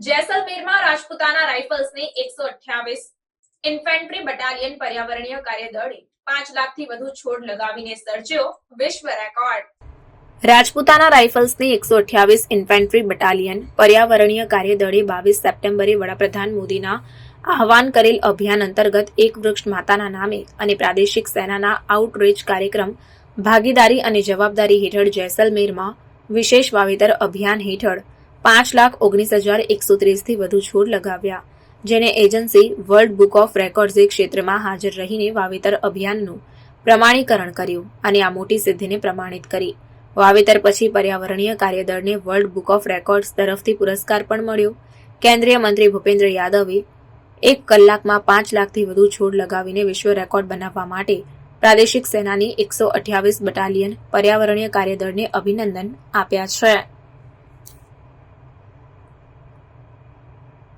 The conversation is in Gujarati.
જેસલમેરમાં રાજપૂતાના રાઇફલ્સને એકસો અઠ્યાવીસ ઇન્ફેન્ટ્રી બટાલિયન પર્યાવરણીય કાર્યદળે પાંચ લાખથી વધુ છોડ લગાવીને સર્જ્યો વિશ્વ રેકોર્ડ. રાજપૂતાના રાઇફલ્સની એકસો અઠ્યાવીસ ઇન્ફેન્ટ્રી બટાલિયન પર્યાવરણીય કાર્યદળે બાવીસ સપ્ટેમ્બરે વડાપ્રધાન મોદીના આહવાન કરેલ અભિયાન અંતર્ગત એક વૃક્ષ માતાના નામે અને પ્રાદેશિક સેનાના આઉટરીચ કાર્યક્રમ, ભાગીદારી અને જવાબદારી હેઠળ જેસલમેરમાં વિશેષ વાવેતર અભિયાન હેઠળ પાંચ લાખ ઓગણીસ હજાર એકસો ત્રીસથી વધુ છોડ લગાવ્યા. જેને એજન્સી વર્લ્ડ બુક ઓફ રેકોર્ડ્સે ક્ષેત્રમાં હાજર રહીને વાવેતર અભિયાનનું પ્રમાણીકરણ કર્યું અને આ મોટી સિદ્ધિને પ્રમાણિત કરી. વાવેતર પછી પર્યાવરણીય કાર્યદળને વર્લ્ડ બુક ઓફ રેકોર્ડ્સ તરફથી પુરસ્કાર પણ મળ્યો. કેન્દ્રીય મંત્રી ભૂપેન્દ્ર યાદવે એક કલાકમાં પાંચ લાખથી વધુ છોડ લગાવીને વિશ્વ રેકોર્ડ બનાવવા માટે પ્રાદેશિક સેનાની એકસો અઠ્યાવીસ બટાલિયન પર્યાવરણીય કાર્યદળને અભિનંદન આપ્યા છે.